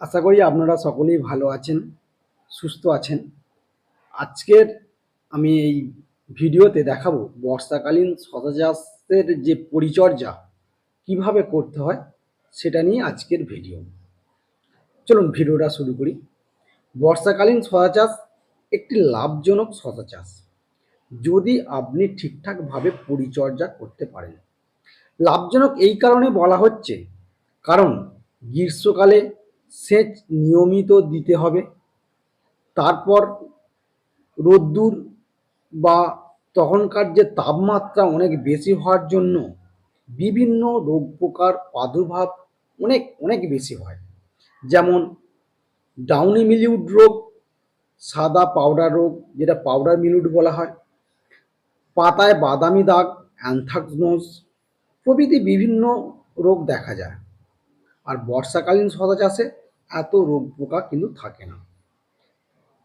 আশা করি আপনারা সকলেই ভালো আছেন, সুস্থ আছেন। আজকের আমি এই ভিডিওতে দেখাবো বর্ষাকালীন শশা চাষের যে পরিচর্যা, কীভাবে করতে হয় সেটা নিয়ে আজকের ভিডিও। চলুন ভিডিওটা শুরু করি। বর্ষাকালীন শশা চাষ একটি লাভজনক শশা চাষ যদি আপনি ঠিকঠাকভাবে পরিচর্যা করতে পারেন। লাভজনক এই কারণে বলা হচ্ছে, কারণ গ্রীষ্মকালে সেচ নিয়মিত দিতে হবে। তারপর রোদ্দুর বা তখনকার যে তাপমাত্রা অনেক বেশি হওয়ার জন্য বিভিন্ন রোগ পোকার প্রাদুর্ভাব অনেক অনেক বেশি হয়। যেমন ডাউনি মিলিউড রোগ, সাদা পাউডার রোগ, যেটা পাউডার মিলিউড বলা হয়, পাতায় বাদামি দাগ অ্যানথ্রাক্সনোজ প্রভৃতি বিভিন্ন রোগ দেখা যায়। আর বর্ষাকালীন শশা চাষে এত রোগ পোকা কিন্তু থাকে না।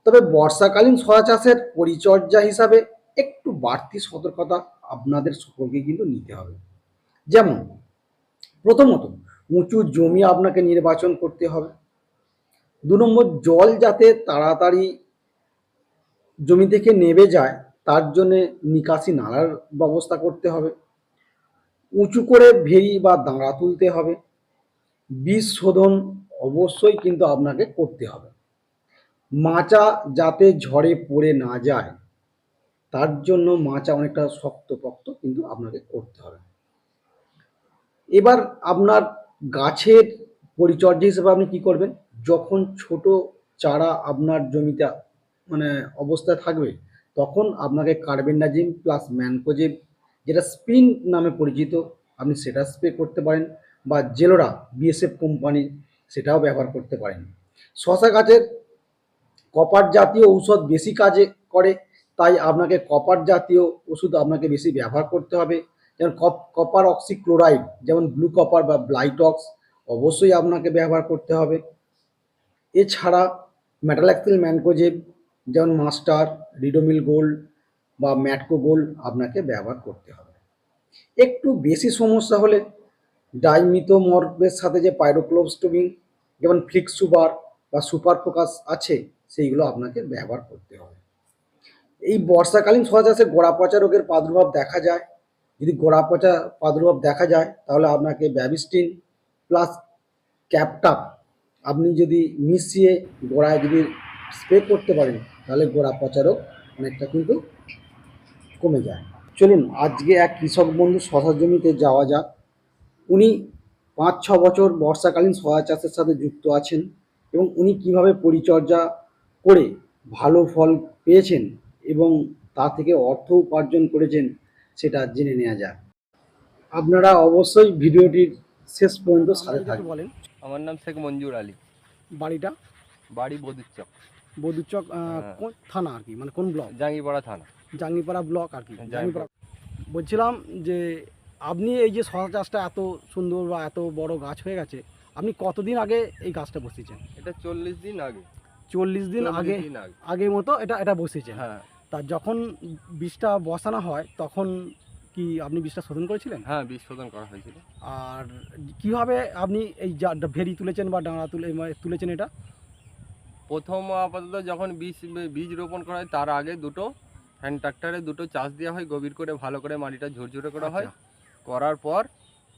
তবে বর্ষাকালীন শশা চাষের পরিচর্যা হিসাবে একটু বাড়তি সতর্কতা আপনাদের সকলকে কিন্তু নিতে হবে। যেমন, প্রথমত, উঁচু জমি আপনাকে নির্বাচন করতে হবে। দু নম্বর, জল যাতে তাড়াতাড়ি জমি থেকে নেবে যায়, তার জন্যে নিকাশি নালার ব্যবস্থা করতে হবে। উঁচু করে ভেরি বা দাঁড়া তুলতে হবে। বীজ শোধন অবশ্যই কিন্তু আপনাকে করতে হবে। মাচা যাতে ঝড়ে পড়ে না যায়, তার জন্য মাচা অনেকটা শক্তপোক্ত কিন্তু আপনাকে করতে হবে। এবার আপনার গাছের পরিচর্যা হিসেবে আপনি কি করবেন? যখন ছোট চারা আপনার জমিতে মানে অবস্থায় থাকবে, তখন আপনাকে কার্বেন্ডাজিম প্লাস ম্যানকোজেব, যেটা স্পিন নামে পরিচিত, আপনি সেটা স্প্রে করতে পারেন। বা জেলোরা বিএসএফ কোম্পানির সেটাও ব্যবহার করতে পারেন। শশা গাছের কপার জাতীয় ঔষধ বেশি কাজে করে, তাই আপনাকে কপার জাতীয় ওষুধ আপনাকে বেশি ব্যবহার করতে হবে। যেমন কপ, কপার অক্সিক্লোরাইড, যেমন ব্লু কপার বা ব্লাইটক্স অবশ্যই আপনাকে ব্যবহার করতে হবে। এছাড়া মেটালাক্সিল ম্যানকোজেব, যেমন মাস্টার, রিডোমিল গোল্ড বা ম্যাটকো গোল্ড আপনাকে ব্যবহার করতে হবে। একটু বেশি সমস্যা হলে ডাইমিথোমর্বের সাথে যে পাইরোক্লোবস্টোমিন যেমন ফ্লিক্সুবার বা সুপার ফোকাস আছে, সেইগুলো আপনাকে ব্যবহার করতে হবে। এই বর্ষাকালীন শশা চাষে গোড়া পচা রোগের প্রাদুর্ভাব দেখা যায়। যদি গোড়া পচা প্রাদুর্ভাব দেখা যায়, তাহলে আপনাকে ব্যাবিস্টিন প্লাস ক্যাপটাপ, আপনি যদি মিশিয়ে গোড়ায় যদি স্প্রে করতে পারেন, তাহলে গোড়া পচা রোগ অনেকটা কিন্তু কমে যায়। চলুন, আজকে এক কৃষক বন্ধু শশা জমিতে যাওয়া যাক। উনি পাঁচ ছ বছর বর্ষাকালীন শশা চাষের সাথে যুক্ত আছেন এবং উনি কীভাবে পরিচর্যা করে ভালো ফল পেয়েছেন এবং তা থেকে অর্থ উপার্জন করেছেন সেটা জেনে নেওয়া যাক। আপনারা অবশ্যই ভিডিওটির শেষ পর্যন্ত সাথে থাকবেন বলেন আমার নাম শেখ মঞ্জুর আলী। বাড়িটা? বাড়ি বদুচ্চক বদুচক হ্যাঁ। কোন থানা আর কি? মানে কোন ব্লক? জাঙ্গিপাড়া থানা। জাঙ্গিপাড়া ব্লক আর কি। জাঙ্গিপাড়া। বলছিলাম যে আপনি এই যে শশা চাষটা এত সুন্দর বা এত বড় গাছ হয়ে গেছে আপনি কতদিন আগে এই গাছটা বসিয়েছেন? এটা চল্লিশ দিন আগে। চল্লিশ দিন 40 আগে আগে। মতো এটা এটা বসিয়েছেন। হ্যাঁ। তা যখন বীজটা বসানো হয় তখন কি আপনি বীজটা শোধন করেছিলেন? হ্যাঁ বীজ শোধন করা হয়েছিল। আর কীভাবে আপনি এই ভেরি তুলেছেন বা ডাঙা তুলে মানে তুলেছেন এটা? প্রথম আপাতত যখন বীজ বীজ রোপণ করা হয় তার আগে দুটো হ্যান্ড ট্রাক্টরে দুটো চাষ দেওয়া হয় গভীর করে ভালো করে মাটিটা ঝুরঝুরে করা হয়। আচ্ছা। করার পর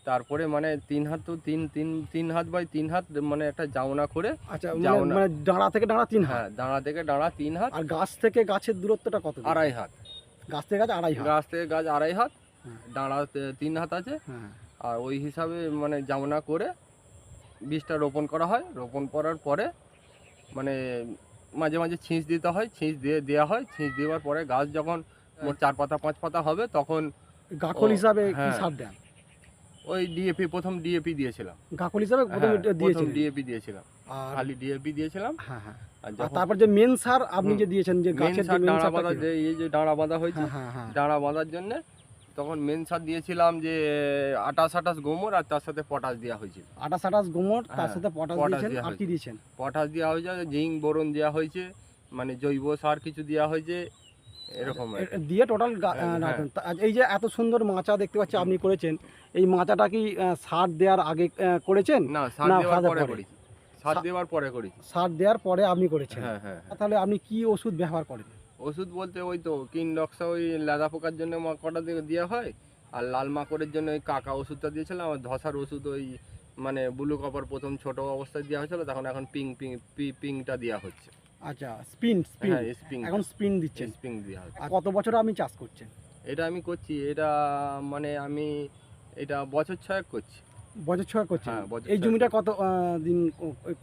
তারপরে মানে তিন হাত তো তিন তিন তিন হাত বাই তিন হাত মানে একটা জাউনা করে আচ্ছা মানে। মানে ডাঁড়া থেকে ডাঁড়া তিন হাত? হ্যাঁ দাঁড়া থেকে দাঁড়া তিন হাত। আর গাছ থেকে গাছের দূরত্বটা কত আড়াই হাত। গাছ থেকে গাছ আড়াই হাত? গাছ থেকে গাছ আড়াই হাত হ্যাঁ। তে- তিন হাত আছে। হ্যাঁ। আর ওই হিসাবে মানে জামনা করে বীজটা রোপণ করা হয়। রোপণ করার পরে মানে মাঝে মাঝে ছিঁচ দিতে হয় ছিঁচ দিয়ে দেওয়া হয়। ছিঁচ দেওয়ার পরে গাছ যখন চার পাতা পাঁচ পাতা হবে তখন গাকল হিসাবে কি হ্যাঁ। সার দেন? ওই ডিএপি প্রথম ডিএপি দিয়েছিলাম। গাকল হিসাবে প্রথম হ্যাঁ, প্রথম ডিএপি দিয়েছিলাম। খালি ডিএপি দিয়েছিলাম। হ্যাঁ হ্যাঁ। আর তারপর যে মেন সার আপনি যে দিয়েছেন যে গাছের যে মেন এই যে ডাঁড়া বাঁধা হয়েছে হ্যাঁ ডাঁড়া বাঁধার জন্য তখন মেন সার দিয়েছিলাম যে আটাশ আটাশ গোমর আর তার সাথে পটাশ দেওয়া হয়েছিল। আটাশ আটাশ গোমর তার সাথে পটাশ দিয়েছেন। আর কি দিয়েছেন? পটাশ দেওয়া হয়েছে জিঙ্ক বোরন দেওয়া হয়েছে মানে জৈব সার কিছু দেওয়া হয়েছে এরকম। দিয়ে টোটাল হ্যাঁ। এই যে এত সুন্দর মাচা দেখতে পাচ্ছি আপনি করেছেন এই মাচাটা কি সার দেওয়ার আগে করেছেন না সার দেওয়ার পরে। করেছি সার দেওয়ার পরে করেছি সার দেওয়ার পরে আপনি করেছেন হ্যাঁ হ্যাঁ হ্যাঁ। তাহলে আপনি কি ওষুধ ব্যবহার করেন ওষুধ বলতে ওই তো কিনডক্সা ওই লেদা পোকার জন্য কটা দেওয়া হয় আর লাল মাকড়ের জন্য ওই কাকা ওষুধটা দিয়েছিলাম আর ধসার ওষুধ ওই মানে ব্লু কপার প্রথম ছোট অবস্থায় দেওয়া হয়েছিল তখন এখন পিং পিং পি পিংটা দেওয়া হচ্ছে আচ্ছা স্পিন স্পিন হ্যাঁ স্পিং এখন স্পিন দিচ্ছেন। স্পিং দেওয়া আর কত বছর আপনি চাষ করছেন? এটা আমি করছি এটা মানে আমি এটা বছর ছয়েক করছি। বছর ছয় করছেন? হ্যাঁ, এই জমিটা কত দিন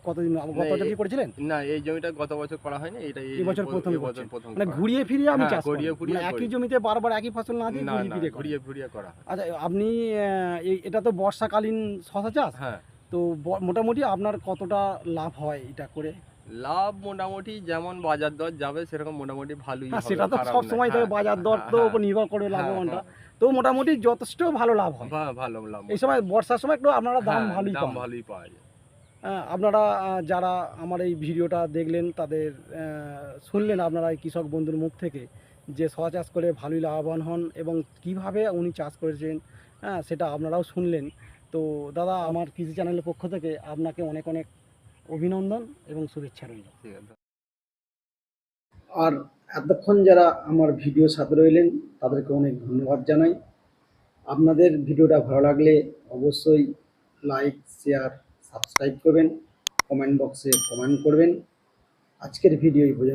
কতদিন গত বছর কি করেছিলেন? না এই জমিটা গত বছর করা হয়নি এটা এই বছর প্রথম বছর প্রথম মানে ঘুরিয়ে ফিরিয়ে আপনি হ্যাঁ, চাষ করেন ঘুরিয়ে মানে একই জমিতে বারবার একই ফসল না দিয়ে ঘুরিয়ে ফিরিয়ে ঘুরিয়ে ফিরিয়ে করা আচ্ছা আপনি এটা তো বর্ষাকালীন শশা চাষ? হ্যাঁ। তো মোটামুটি আপনার কতটা লাভ হয় এটা করে? লাভ মোটামুটি যেমন বাজার দর যাবে সেরকম মোটামুটি ভালোই হ্যাঁ হবে, সেটা তো সব সময় হ্যাঁ, থাকে বাজার দর তো হ্যাঁ, উপর নির্ভর করে হ্যাঁ, হ্যাঁ, তো মোটামুটি যথেষ্ট ভালো লাভ হয়। ভা- ভালো লাভ এই সময় বর্ষার সময় একটু আপনারা দাম হ্যাঁ, ভালোই দাম ভালোই পাওয়া যায়। হ্যাঁ, আপনারা যারা আমার এই ভিডিওটা দেখলেন তাদের শুনলেন আপনারা এই কৃষক বন্ধুর মুখ থেকে যে শশা চাষ করে ভালোই লাভবান হন এবং কীভাবে উনি চাষ করেছেন হ্যাঁ সেটা আপনারাও শুনলেন। তো দাদা আমার কৃষি চ্যানেলের পক্ষ থেকে আপনাকে অনেক অনেক অভিনন্দন এবং শুভেচ্ছা রইল। আর এতক্ষণ যারা আমার ভিডিও সাথে রইলেন, তাদেরকে অনেক ধন্যবাদ জানাই। আপনাদের ভিডিওটা ভালো লাগলে অবশ্যই লাইক, শেয়ার, সাবস্ক্রাইব করবেন, কমেন্ট বক্সে কমেন্ট করবেন। আজকের ভিডিও এই